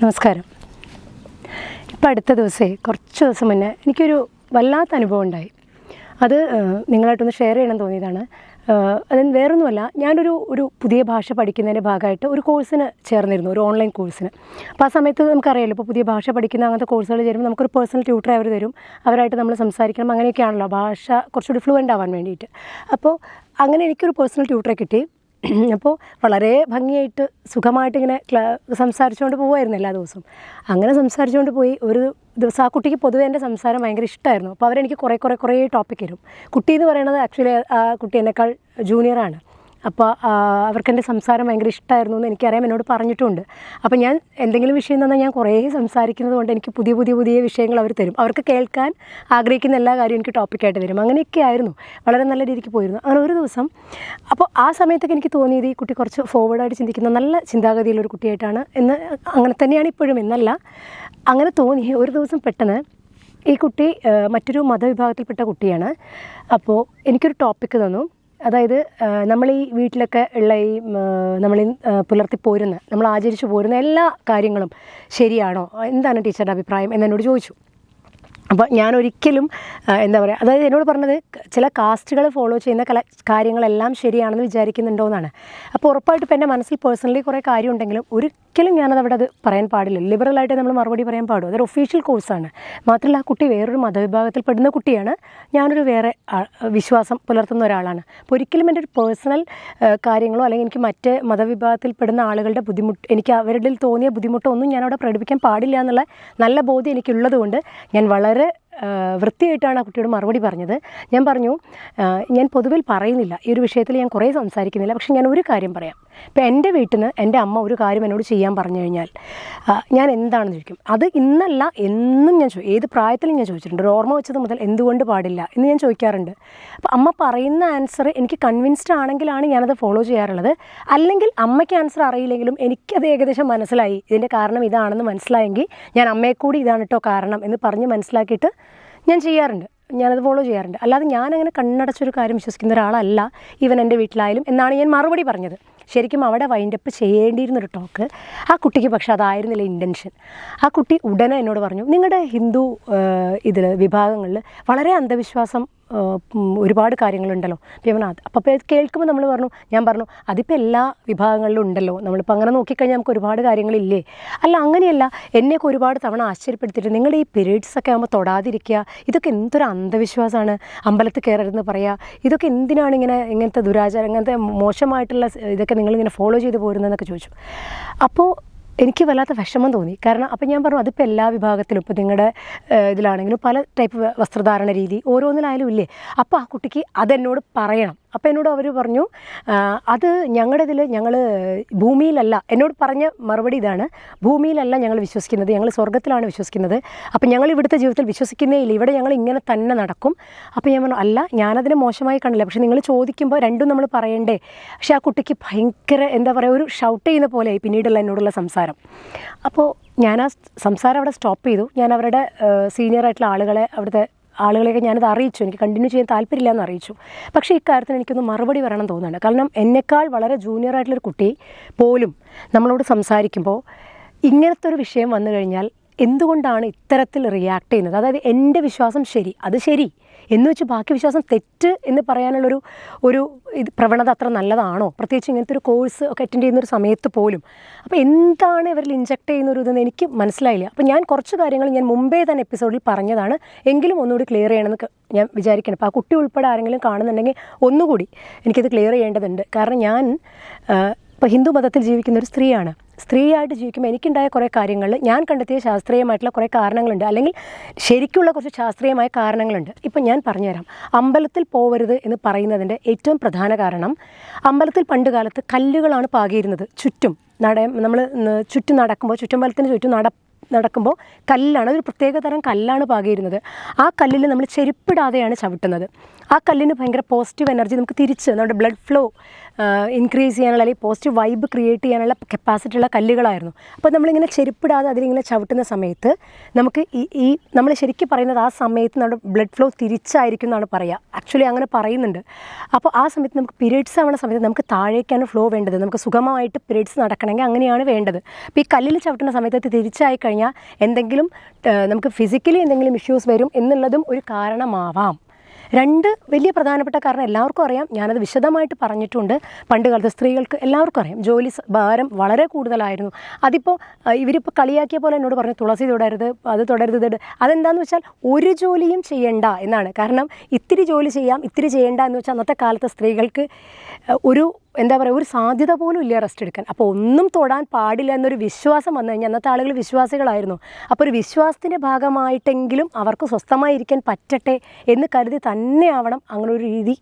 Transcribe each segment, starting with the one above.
നമസ്കാരം. ഇപ്പം അടുത്ത ദിവസേ കുറച്ച് ദിവസം മുന്നേ എനിക്കൊരു വല്ലാത്ത അനുഭവം ഉണ്ടായി. അത് നിങ്ങളായിട്ടൊന്ന് ഷെയർ ചെയ്യണം തോന്നിയതാണ്. ഏഹ്, അത് വേറൊന്നുമല്ല ഞാനൊരു ഒരു പുതിയ ഭാഷ പഠിക്കുന്നതിന്റെ ഭാഗമായിട്ട് ഒരു കോഴ്സിന് ചേർന്നിരുന്നു ഒരു ഓൺലൈൻ കോഴ്സിന് അപ്പോൾ ആ സമയത്ത് നമുക്കറിയാലോ ഇപ്പോൾ പുതിയ ഭാഷ പഠിക്കുന്ന അങ്ങനത്തെ കോഴ്സുകൾ ചേരുമ്പോൾ നമുക്കൊരു പേഴ്സണൽ ട്യൂട്ടർ അവർ തരും. അവരായിട്ട് നമ്മൾ സംസാരിക്കണം. അങ്ങനെയൊക്കെയാണല്ലോ ഭാഷ കുറച്ചുകൂടി ഫ്ലുവന്റ് ആവാൻ വേണ്ടിയിട്ട്. അപ്പോൾ അങ്ങനെ എനിക്കൊരു പേഴ്സണൽ ട്യൂട്ടറെ കിട്ടി. അപ്പോൾ വളരെ ഭംഗിയായിട്ട് സുഖമായിട്ട് ഇങ്ങനെ സംസാരിച്ചുകൊണ്ട് പോകുമായിരുന്നു എല്ലാ ദിവസവും. അങ്ങനെ സംസാരിച്ചുകൊണ്ട് പോയി ഒരു ദിവസം ആ കുട്ടിക്ക് പൊതുവേ എന്റെ സംസാരം ഭയങ്കര ഇഷ്ടമായിരുന്നു അപ്പോൾ അവരെനിക്ക് കുറേ കുറേ കുറേ ടോപ്പിക് തരും കുട്ടി എന്ന് പറയുന്നത് ആക്ച്വലി ആ കുട്ടി എന്നെക്കാൾ ജൂനിയറാണ് അപ്പോൾ അവർക്ക് എന്റെ സംസാരം ഭയങ്കര ഇഷ്ടമായിരുന്നു എന്ന് എനിക്കറിയാം. എന്നോട് പറഞ്ഞിട്ടുണ്ട്. അപ്പോൾ ഞാൻ എന്തെങ്കിലും വിഷയം തന്നാൽ ഞാൻ കുറേ സംസാരിക്കുന്നത് കൊണ്ട് എനിക്ക് പുതിയ പുതിയ പുതിയ വിഷയങ്ങൾ അവർ തരും. അവർക്ക് കേൾക്കാൻ ആഗ്രഹിക്കുന്ന എല്ലാ കാര്യവും എനിക്ക് ടോപ്പിക്കായിട്ട് തരും. അങ്ങനെയൊക്കെ ആയിരുന്നു. വളരെ നല്ല രീതിക്ക് പോയിരുന്നു. അങ്ങനെ ഒരു ദിവസം അപ്പോൾ ആ സമയത്തൊക്കെ എനിക്ക് തോന്നിയത് ഈ കുട്ടി കുറച്ച് ഫോർവേഡായിട്ട് ചിന്തിക്കുന്ന നല്ല ചിന്താഗതിയിലൊരു കുട്ടിയായിട്ടാണ് എന്ന് അങ്ങനെ തന്നെയാണ് ഇപ്പോഴും എന്നല്ല. അങ്ങനെ തോന്നി ഒരു ദിവസം പെട്ടെന്ന് ഈ കുട്ടി മറ്റൊരു മതവിഭാഗത്തിൽപ്പെട്ട കുട്ടിയാണ്. അപ്പോൾ എനിക്കൊരു ടോപ്പിക്ക് തന്നു. അതായത് നമ്മൾ ഈ വീട്ടിലൊക്കെ ഉള്ള ഈ നമ്മൾ പുലർത്തി പോരുന്ന നമ്മൾ ആചരിച്ചു പോരുന്ന എല്ലാ കാര്യങ്ങളും ശരിയാണോ? എന്താണ് ടീച്ചറുടെ അഭിപ്രായം? എന്നോട് ചോദിച്ചു. അപ്പോൾ ഞാൻ ഒരിക്കലും എന്താ പറയുക അതായത് എന്നോട് പറഞ്ഞത് ചില കാസ്റ്റുകൾ ഫോളോ ചെയ്യുന്ന കല കാര്യങ്ങളെല്ലാം ശരിയാണെന്ന് വിചാരിക്കുന്നുണ്ടോ എന്നാണ് അപ്പോൾ ഉറപ്പായിട്ടും ഇപ്പോൾ എന്റെ മനസ്സിൽ പേഴ്സണലി കുറേ കാര്യം ഉണ്ടെങ്കിലും ഒരിക്കലും ഞാനത് അവിടെ അത് പറയാൻ പാടില്ല. ലിബറലായിട്ട് നമ്മൾ മറുപടി പറയാൻ പാടും അതൊരു ഒഫീഷ്യൽ കോഴ്സാണ് മാത്രമല്ല ആ കുട്ടി വേറൊരു മതവിഭാഗത്തിൽ പെടുന്ന കുട്ടിയാണ്. ഞാനൊരു വേറെ വിശ്വാസം പുലർത്തുന്ന ഒരാളാണ്. അപ്പോൾ ഒരിക്കലും എന്റെ ഒരു പേഴ്സണൽ കാര്യങ്ങളോ അല്ലെങ്കിൽ എനിക്ക് മറ്റ് മതവിഭാഗത്തിൽ പെടുന്ന ആളുകളുടെ ബുദ്ധിമുട്ട് എനിക്ക് അവരുടെ തോന്നിയ ബുദ്ധിമുട്ടോ ഒന്നും ഞാൻ അവിടെ പ്രകടിപ്പിക്കാൻ പാടില്ല എന്നുള്ള നല്ല ബോധ്യം എനിക്കുള്ളതുകൊണ്ട് ഞാൻ വളരെ വൃത്തിയായിട്ടാണ് ആ കുട്ടിയോട് മറുപടി പറഞ്ഞത്. ഞാൻ പറഞ്ഞു ഞാൻ പൊതുവിൽ പറയുന്നില്ല. ഈ ഒരു വിഷയത്തിൽ ഞാൻ കുറേ സംസാരിക്കുന്നില്ല. പക്ഷെ ഞാൻ ഒരു കാര്യം പറയാം. ഇപ്പം എന്റെ വീട്ടിൽ നിന്ന് എന്റെ അമ്മ ഒരു കാര്യം എന്നോട് ചെയ്യാൻ പറഞ്ഞു കഴിഞ്ഞാൽ ഞാൻ എന്താണെന്ന് ചോദിക്കും. അത് ഇന്നല്ല എന്നും ഞാൻ ഏത് പ്രായത്തിലും ഞാൻ ചോദിച്ചിട്ടുണ്ട്. ഒരു ഓർമ്മ വെച്ചത് മുതൽ എന്തുകൊണ്ട് പാടില്ല എന്ന് ഞാൻ ചോദിക്കാറുണ്ട്. അപ്പോൾ അമ്മ പറയുന്ന ആൻസർ എനിക്ക് കൺവിൻസ്ഡ് ആണെങ്കിലാണ് ഞാനത് ഫോളോ ചെയ്യാറുള്ളത്. അല്ലെങ്കിൽ അമ്മയ്ക്ക് ആൻസർ അറിയില്ലെങ്കിലും എനിക്കത് ഏകദേശം മനസ്സിലായി. ഇതിന്റെ കാരണം ഇതാണെന്ന് മനസ്സിലായെങ്കിൽ ഞാൻ അമ്മയെ കൂടി ഇതാണ് കേട്ടോ കാരണം എന്ന് പറഞ്ഞ് മനസ്സിലാക്കിയിട്ട് ഞാൻ ചെയ്യാറുണ്ട്. ഞാനത് ഫോളോ ചെയ്യാറുണ്ട്. അല്ലാതെ ഞാനങ്ങനെ കണ്ണടച്ചൊരു കാര്യം വിശ്വസിക്കുന്ന ഒരാളല്ല ഈവൻ എന്റെ വീട്ടിലായാലും എന്നാണ് ഞാൻ മറുപടി പറഞ്ഞത്. ശരിക്കും അവിടെ വൈൻഡപ്പ് ചെയ്യേണ്ടിയിരുന്നൊരു ടോക്ക് ആ കുട്ടിക്ക് പക്ഷെ അതായിരുന്നില്ല ഇന്റൻഷൻ ആ കുട്ടി ഉടനെ എന്നോട് പറഞ്ഞു നിങ്ങളുടെ ഹിന്ദു ഇതിൽ വിഭാഗങ്ങളിൽ വളരെ അന്ധവിശ്വാസം ഒരുപാട് കാര്യങ്ങളുണ്ടല്ലോ. അപ്പം അപ്പോൾ കേൾക്കുമ്പോൾ നമ്മൾ പറഞ്ഞു ഞാൻ പറഞ്ഞു അതിപ്പോൾ എല്ലാ വിഭാഗങ്ങളിലും ഉണ്ടല്ലോ. നമ്മളിപ്പോൾ അങ്ങനെ നോക്കിക്കഴിഞ്ഞാൽ നമുക്ക് ഒരുപാട് കാര്യങ്ങളില്ലേ? അല്ല അങ്ങനെയല്ല. എന്നെയൊക്കെ ഒരുപാട് തവണ ആശ്ചര്യപ്പെടുത്തിയിട്ട് നിങ്ങളുടെ ഈ പീരീഡ്സ് ഒക്കെ ആകുമ്പോൾ തൊടാതിരിക്കുക ഇതൊക്കെ എന്തൊരു അന്ധവിശ്വാസമാണ് അമ്പലത്തിൽ കയറരുതെന്ന് പറയുക ഇതൊക്കെ എന്തിനാണ് ഇങ്ങനെ ഇങ്ങനത്തെ ദുരാചാരം ഇങ്ങനത്തെ മോശമായിട്ടുള്ള ഇതൊക്കെ നിങ്ങളിങ്ങനെ ഫോളോ ചെയ്ത് പോരുന്നതെന്നൊക്കെ ചോദിച്ചു. അപ്പോൾ എനിക്ക് വല്ലാത്ത വിഷമം തോന്നി. കാരണം അപ്പം ഞാൻ പറഞ്ഞു അതിപ്പോൾ എല്ലാ വിഭാഗത്തിലും ഇപ്പോൾ നിങ്ങളുടെ ഇതിലാണെങ്കിലും പല ടൈപ്പ് വസ്ത്രധാരണ രീതി ഓരോന്നിലായാലും ഇല്ലേ? അപ്പോൾ ആ കുട്ടിക്ക് അതെന്നോട് പറയണം. അപ്പോൾ എന്നോട് അവർ പറഞ്ഞു അത് ഞങ്ങളുടെ ഇതിൽ ഞങ്ങൾ ഭൂമിയിലല്ല എന്നോട് പറഞ്ഞ മറുപടി ഇതാണ് ഭൂമിയിലല്ല ഞങ്ങൾ വിശ്വസിക്കുന്നത് ഞങ്ങൾ സ്വർഗത്തിലാണ് വിശ്വസിക്കുന്നത്. അപ്പം ഞങ്ങൾ ഇവിടുത്തെ ജീവിതത്തിൽ വിശ്വസിക്കുന്നേ ഇല്ല ഇവിടെ ഞങ്ങൾ ഇങ്ങനെ തന്നെ നടക്കും. അപ്പോൾ ഞാൻ പറഞ്ഞു അല്ല ഞാനതിനെ മോശമായി കണ്ടില്ല പക്ഷേ നിങ്ങൾ ചോദിക്കുമ്പോൾ രണ്ടും നമ്മൾ പറയണ്ടേ? പക്ഷേ ആ കുട്ടിക്ക് ഭയങ്കര എന്താ പറയുക ഒരു ഷൗട്ട് ചെയ്യുന്ന പോലെയായി പിന്നീടുള്ള എന്നോടുള്ള സംസാരം. അപ്പോൾ ഞാൻ ആ സംസാരം അവിടെ സ്റ്റോപ്പ് ചെയ്തു. ഞാൻ അവരുടെ സീനിയർ ആയിട്ടുള്ള ആളുകളെ അവിടുത്തെ ആളുകളെയൊക്കെ ഞാനത് അറിയിച്ചു. എനിക്ക് കണ്ടിന്യൂ ചെയ്യാൻ താല്പര്യമില്ല എന്ന് അറിയിച്ചു. പക്ഷേ ഇക്കാര്യത്തിന് എനിക്കൊന്ന് മറുപടി വരണം തോന്നുന്നുണ്ട്. കാരണം എന്നെക്കാൾ വളരെ ജൂനിയർ ആയിട്ടുള്ളൊരു കുട്ടി പോലും നമ്മളോട് സംസാരിക്കുമ്പോൾ ഇങ്ങനത്തെ ഒരു വിഷയം വന്നു കഴിഞ്ഞാൽ എന്തുകൊണ്ടാണ് ഇത്തരത്തിൽ റിയാക്ട് ചെയ്യുന്നത്? അതായത് എന്റെ വിശ്വാസം ശരി അത് ശരി. എന്ന് വെച്ച് ബാക്കി വിശ്വാസം തെറ്റ് എന്ന് പറയാനുള്ളൊരു ഒരു ഇത് പ്രവണത അത്ര നല്ലതാണോ? പ്രത്യേകിച്ച് ഇങ്ങനത്തെ ഒരു കോഴ്സ് ഒക്കെ അറ്റൻഡ് ചെയ്യുന്ന ഒരു സമയത്ത് പോലും. അപ്പോൾ എന്താണ് ഇവരിൽ ഇഞ്ചക്ട് ചെയ്യുന്ന ഒരു ഇതെന്ന് എനിക്ക് മനസ്സിലായില്ല. അപ്പോൾ ഞാൻ കുറച്ച് കാര്യങ്ങൾ ഞാൻ മുമ്പേ തന്നെ എപ്പിസോഡിൽ പറഞ്ഞതാണ്. എങ്കിലും ഒന്നുകൂടി ക്ലിയർ ചെയ്യണമെന്ന് ഞാൻ വിചാരിക്കണം. അപ്പോൾ ആ കുട്ടി ഉൾപ്പെടെ ആരെങ്കിലും കാണുന്നുണ്ടെങ്കിൽ ഒന്നുകൂടി എനിക്കിത് ക്ലിയർ ചെയ്യേണ്ടതുണ്ട്. കാരണം ഞാൻ ഇപ്പോൾ ഹിന്ദു മതത്തിൽ ജീവിക്കുന്ന ഒരു സ്ത്രീയാണ്. സ്ത്രീയായിട്ട് ജീവിക്കുമ്പോൾ എനിക്കുണ്ടായ കുറേ കാര്യങ്ങൾ ഞാൻ കണ്ടെത്തിയ ശാസ്ത്രീയമായിട്ടുള്ള കുറേ കാരണങ്ങളുണ്ട്. അല്ലെങ്കിൽ ശരിക്കുള്ള കുറച്ച് ശാസ്ത്രീയമായ കാരണങ്ങളുണ്ട്. ഇപ്പം ഞാൻ പറഞ്ഞുതരാം. അമ്പലത്തിൽ പോവരുത് എന്ന് പറയുന്നതിന്റെ ഏറ്റവും പ്രധാന കാരണം അമ്പലത്തിൽ പണ്ട് കാലത്ത് കല്ലുകളാണ് പാകിയിരുന്നത്. ചുറ്റും നട നമ്മൾ ചുറ്റും നടക്കുമ്പോൾ ചുറ്റമ്പലത്തിന് ചുറ്റും നട നടക്കുമ്പോൾ കല്ലാണ് ഒരു പ്രത്യേക തരം കല്ലാണ് പാകിയിരുന്നത്. ആ കല്ലിൽ നമ്മൾ ചെരുപ്പിടാതെയാണ് ചവിട്ടുന്നത്. ആ കല്ലിന് ഭയങ്കര പോസിറ്റീവ് എനർജി നമുക്ക് തിരിച്ച് നമ്മുടെ ബ്ലഡ് ഫ്ലോ ഇൻക്രീസ് ചെയ്യാനുള്ള അല്ലെങ്കിൽ പോസിറ്റീവ് വൈബ് ക്രിയേറ്റ് ചെയ്യാനുള്ള കപ്പാസിറ്റി ഉള്ള കല്ലുകളായിരുന്നു. അപ്പോൾ നമ്മളിങ്ങനെ ചെരുപ്പിടാതെ അതിലിങ്ങനെ ചവിട്ടുന്ന സമയത്ത് നമുക്ക് ഈ ഈ നമ്മൾ ശരിക്കും പറയുന്നത് ആ സമയത്ത് നമ്മുടെ ബ്ലഡ് ഫ്ലോ തിരിച്ചായിരിക്കും എന്നാണ് പറയുക. ആക്ച്വലി അങ്ങനെ പറയുന്നുണ്ട്. അപ്പോൾ ആ സമയത്ത് നമുക്ക് പീരീഡ്സ് ആവുന്ന സമയത്ത് നമുക്ക് താഴേക്കാണ് ഫ്ലോ വേണ്ടത്. നമുക്ക് സുഗമമായിട്ട് പീരീഡ്സ് നടക്കണമെങ്കിൽ അങ്ങനെയാണ് വേണ്ടത്. അപ്പോൾ ഈ കല്ലിൽ ചവിട്ടുന്ന സമയത്ത് തിരിച്ചായി കഴിഞ്ഞാൽ എന്തെങ്കിലും നമുക്ക് ഫിസിക്കലി എന്തെങ്കിലും ഇഷ്യൂസ് വരും എന്നുള്ളതും ഒരു കാരണമാവാം. രണ്ട് വലിയ പ്രധാനപ്പെട്ട കാരണം എല്ലാവർക്കും അറിയാം. ഞാനത് വിശദമായിട്ട് പറഞ്ഞിട്ടുണ്ട്. പണ്ട് കാലത്ത് സ്ത്രീകൾക്ക് എല്ലാവർക്കും അറിയാം. ജോലി ഭാരം വളരെ കൂടുതലായിരുന്നു. അതിപ്പോൾ ഇവരിപ്പോൾ കളിയാക്കിയ പോലെ എന്നോട് പറഞ്ഞു തുളസി തൊടരുത് അത് തുടരുത് ഇത് അതെന്താന്ന് വെച്ചാൽ ഒരു ജോലിയും ചെയ്യണ്ട എന്നാണ്. കാരണം ഇത്തിരി ജോലി ചെയ്യാം ഇത്തിരി ചെയ്യണ്ട എന്ന് വെച്ചാൽ അന്നത്തെ കാലത്തെ സ്ത്രീകൾക്ക് ഒരു എന്താ പറയുക ഒരു സാധ്യത പോലും ഇല്ല റെസ്റ്റ് എടുക്കാൻ. അപ്പോൾ ഒന്നും തൊടാൻ പാടില്ല എന്നൊരു വിശ്വാസം വന്നു കഴിഞ്ഞാൽ അന്നത്തെ ആളുകൾ വിശ്വാസികളായിരുന്നു. അപ്പോൾ ഒരു വിശ്വാസത്തിന്റെ ഭാഗമായിട്ടെങ്കിലും അവർക്ക് സ്വസ്ഥമായിരിക്കാൻ പറ്റട്ടെ എന്ന് കരുതി തന്നെ ആവണം അങ്ങനെ ഒരു രീതി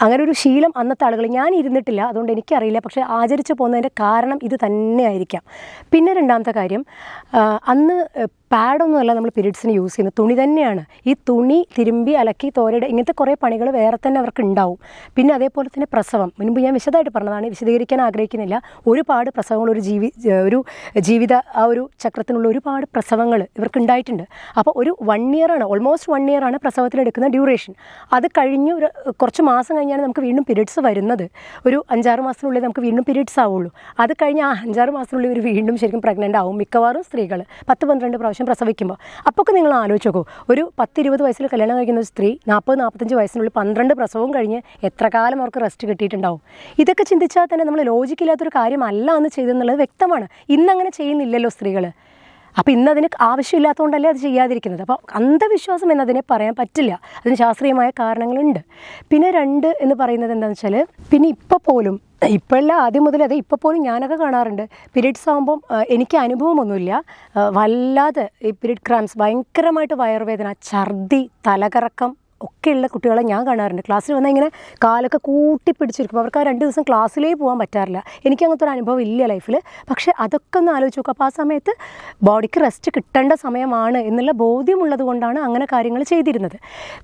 അങ്ങനെ ഒരു ശീലം അന്നത്തെ ആളുകൾ. ഞാൻ ഇരുന്നിട്ടില്ല അതുകൊണ്ട് എനിക്കറിയില്ല. പക്ഷേ ആചരിച്ചു പോകുന്നതിന്റെ കാരണം ഇത് തന്നെയായിരിക്കാം പിന്നെ രണ്ടാമത്തെ കാര്യം ആ, അന്ന് പാഡൊന്നുമല്ല നമ്മൾ പീരീഡ്സിന് യൂസ് ചെയ്യുന്നത്. തുണി തന്നെയാണ്. ഈ തുണി തിരുമ്പി അലക്കി തോരയുടെ ഇങ്ങനത്തെ കുറേ പണികൾ വേറെ തന്നെ അവർക്ക് ഉണ്ടാവും. പിന്നെ അതേപോലെ തന്നെ പ്രസവം. മുൻപ് ഞാൻ വിശദമായിട്ട് പറഞ്ഞതാണ് വിശദീകരിക്കാൻ ആഗ്രഹിക്കുന്നില്ല. ഒരുപാട് പ്രസവങ്ങൾ ഒരു ജീവി ഒരു ജീവിത ആ ഒരു ചക്രത്തിനുള്ള ഒരുപാട് പ്രസവങ്ങൾ ഇവർക്ക് ഉണ്ടായിട്ടുണ്ട്. അപ്പോൾ ഒരു വൺ ഇയറാണ് ഓൾമോസ്റ്റ് വൺ ഇയറാണ് പ്രസവത്തിലെടുക്കുന്ന ഡ്യൂറേഷൻ അത് കഴിഞ്ഞ് ഒരു കുറച്ച് മാസം കഴിഞ്ഞാണ് നമുക്ക് വീണ്ടും പീരീഡ്സ് വരുന്നത്. ഒരു അഞ്ചാറ് മാസത്തിനുള്ളിൽ നമുക്ക് വീണ്ടും പീരീഡ്സ് ആവുള്ളൂ. അത് കഴിഞ്ഞ് ആ അഞ്ചാറ് മാസത്തിനുള്ളിൽ ഇവർ വീണ്ടും ശരിക്കും പ്രഗ്നന്റ് ആവും. മിക്കവാറും സ്ത്രീകൾ പത്ത് പന്ത്രണ്ട് പ്രാവശ്യം പ്രസവിക്കുമ്പോൾ. അപ്പോൾ ഒക്കെ നിങ്ങൾ ആലോചിച്ച് നോക്കൂ. ഒരു പത്തിരുപത് വയസ്സിൽ കല്യാണം കഴിക്കുന്ന ഒരു സ്ത്രീ നാൽപ്പത് നാൽപ്പത്തഞ്ച് വയസ്സിനുള്ളിൽ പന്ത്രണ്ട് പ്രസവവും കഴിഞ്ഞ് എത്ര കാലം അവർക്ക് റെസ്റ്റ് കിട്ടിയിട്ടുണ്ടാവും? ഇതൊക്കെ ചിന്തിച്ചാൽ തന്നെ നമ്മൾ ലോജിക്കില്ലാത്തൊരു കാര്യമല്ല എന്ന് ചെയ്തെന്നുള്ളത് വ്യക്തമാണ്. ഇന്നങ്ങനെ ചെയ്യുന്നില്ലല്ലോ സ്ത്രീകൾ അപ്പോൾ ഇന്ന് അതിന് ആവശ്യമില്ലാത്തതുകൊണ്ടല്ലേ അത് ചെയ്യാതിരിക്കുന്നത്? അപ്പോൾ അന്ധവിശ്വാസം എന്നതിനെ പറയാൻ പറ്റില്ല. അതിന് ശാസ്ത്രീയമായ കാരണങ്ങളുണ്ട്. പിന്നെ രണ്ട് എന്ന് പറയുന്നത് എന്താണെന്ന് വെച്ചാൽ പിന്നെ ഇപ്പോൾ പോലും ഇപ്പോഴല്ല ആദ്യം മുതൽ അത് ഇപ്പോൾ പോലും ഞാനൊക്കെ കാണാറുണ്ട്. പീരീഡ്സ് ആകുമ്പം എനിക്ക് അനുഭവമൊന്നുമില്ല. വല്ലാതെ ഈ പീരീഡ് ക്രാംസ് ഭയങ്കരമായിട്ട് വയറുവേദന ഛർദി തലകറക്കം ഒക്കെയുള്ള കുട്ടികളെ ഞാൻ കാണാറുണ്ട്. ക്ലാസ്സിൽ വന്നാൽ ഇങ്ങനെ കാലൊക്കെ കൂട്ടി പിടിച്ചിരിക്കും. അവർക്ക് ആ രണ്ട് ദിവസം ക്ലാസ്സിലേ പോകാൻ പറ്റാറില്ല. എനിക്ക് അങ്ങനത്തെ ഒരു അനുഭവം ഇല്ല ലൈഫിൽ. പക്ഷേ അതൊക്കെ ഒന്ന് ആലോചിച്ച് നോക്കുക അപ്പോൾ ആ സമയത്ത് ബോഡിക്ക് റെസ്റ്റ് കിട്ടേണ്ട സമയമാണ് എന്നുള്ള ബോധ്യമുള്ളത് കൊണ്ടാണ് അങ്ങനെ കാര്യങ്ങൾ ചെയ്തിരുന്നത്.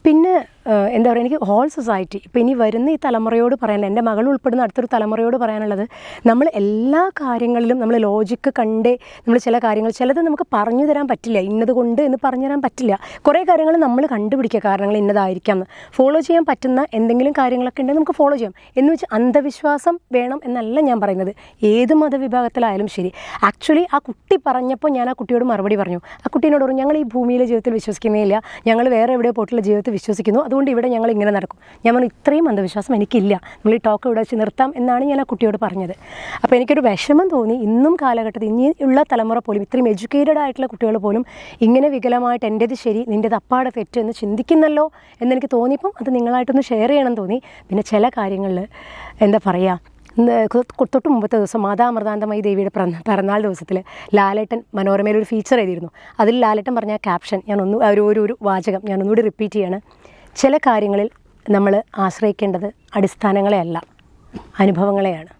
പിന്നെ എന്താ പറയുക എനിക്ക് ഹോൾ സൊസൈറ്റി ഇപ്പോൾ ഇനി വരുന്ന ഈ തലമുറയോട് പറയാൻ എന്റെ മകൾ ഉൾപ്പെടുന്ന അടുത്തൊരു തലമുറയോട് പറയാനുള്ളത് നമ്മൾ എല്ലാ കാര്യങ്ങളിലും നമ്മൾ ലോജിക്ക് കണ്ടേ നമ്മൾ ചില കാര്യങ്ങൾ ചിലത് നമുക്ക് പറഞ്ഞു തരാൻ പറ്റില്ല ഇന്നത് കൊണ്ട് എന്ന് പറഞ്ഞു തരാൻ പറ്റില്ല. കുറേ കാര്യങ്ങൾ നമ്മൾ കണ്ടുപിടിക്കുക കാരണങ്ങൾ ഇന്നതായിരിക്കാം. എന്ന് ഫോളോ ചെയ്യാൻ പറ്റുന്ന എന്തെങ്കിലും കാര്യങ്ങളൊക്കെ ഉണ്ടെങ്കിൽ നമുക്ക് ഫോളോ ചെയ്യാം. എന്ന് വെച്ച് അന്ധവിശ്വാസം വേണം എന്നല്ല ഞാൻ പറയുന്നത്. ഏത് മതവിഭാഗത്തിലായാലും ശരി. ആക്ച്വലി ആ കുട്ടി പറഞ്ഞപ്പോൾ ഞാൻ ആ കുട്ടിയോട് മറുപടി പറഞ്ഞു. ആ കുട്ടീനോട് പറഞ്ഞു ഞങ്ങൾ ഈ ഭൂമിയിലെ ജീവിതത്തിൽ വിശ്വസിക്കുന്നേ ഇല്ല. ഞങ്ങൾ വേറെ എവിടെയോ പോയിട്ടുള്ള ജീവിതത്തിൽ വിശ്വസിക്കുന്നു. അതുകൊണ്ട് ഇവിടെ ഞങ്ങൾ ഇങ്ങനെ നടക്കും. ഞാൻ പറഞ്ഞു ഇത്രയും അന്ധവിശ്വാസം എനിക്കില്ല. നിങ്ങൾ ഈ ടോക്ക് ഇവിടെ വെച്ച് നിർത്താം എന്നാണ് ഞാൻ ആ കുട്ടിയോട് പറഞ്ഞത്. അപ്പോൾ എനിക്കൊരു വിഷമം തോന്നി. ഇന്നും കാലഘട്ടത്തിൽ ഇനിയുള്ള തലമുറ പോലും ഇത്രയും എഡ്യൂക്കേറ്റഡ് ആയിട്ടുള്ള കുട്ടികൾ പോലും ഇങ്ങനെ വികലമായിട്ട് എന്റേത് ശരി നിന്റേത് അപ്പാടെ തെറ്റ് എന്ന് ചിന്തിക്കുന്നല്ലോ എന്നെനിക്ക് തോന്നിയപ്പം അത് നിങ്ങളായിട്ടൊന്ന് ഷെയർ ചെയ്യണം തോന്നി. പിന്നെ ചില കാര്യങ്ങളിൽ എന്താ പറയുക തൊട്ട് മുമ്പത്തെ ദിവസം മാതാ അമൃതാനന്ദമയി ദേവിയുടെ പിറന്ന പിറന്നാൾ ദിവസത്തിൽ ലാലേട്ടൻ മനോരമയിൽ ഒരു ഫീച്ചർ എഴുതിയിരുന്നു. അതിൽ ലാലേട്ടൻ പറഞ്ഞ ക്യാപ്ഷൻ ഞാൻ ഒന്ന് ഒരു ഒരു വാചകം ഞാൻ ഒന്നുകൂടി റിപ്പീറ്റ് ചെയ്യാണ്. ചില കാര്യങ്ങളിൽ നമ്മൾ ആശ്രയിക്കേണ്ടത് അടിസ്ഥാനങ്ങളെയല്ല അനുഭവങ്ങളെയാണ്.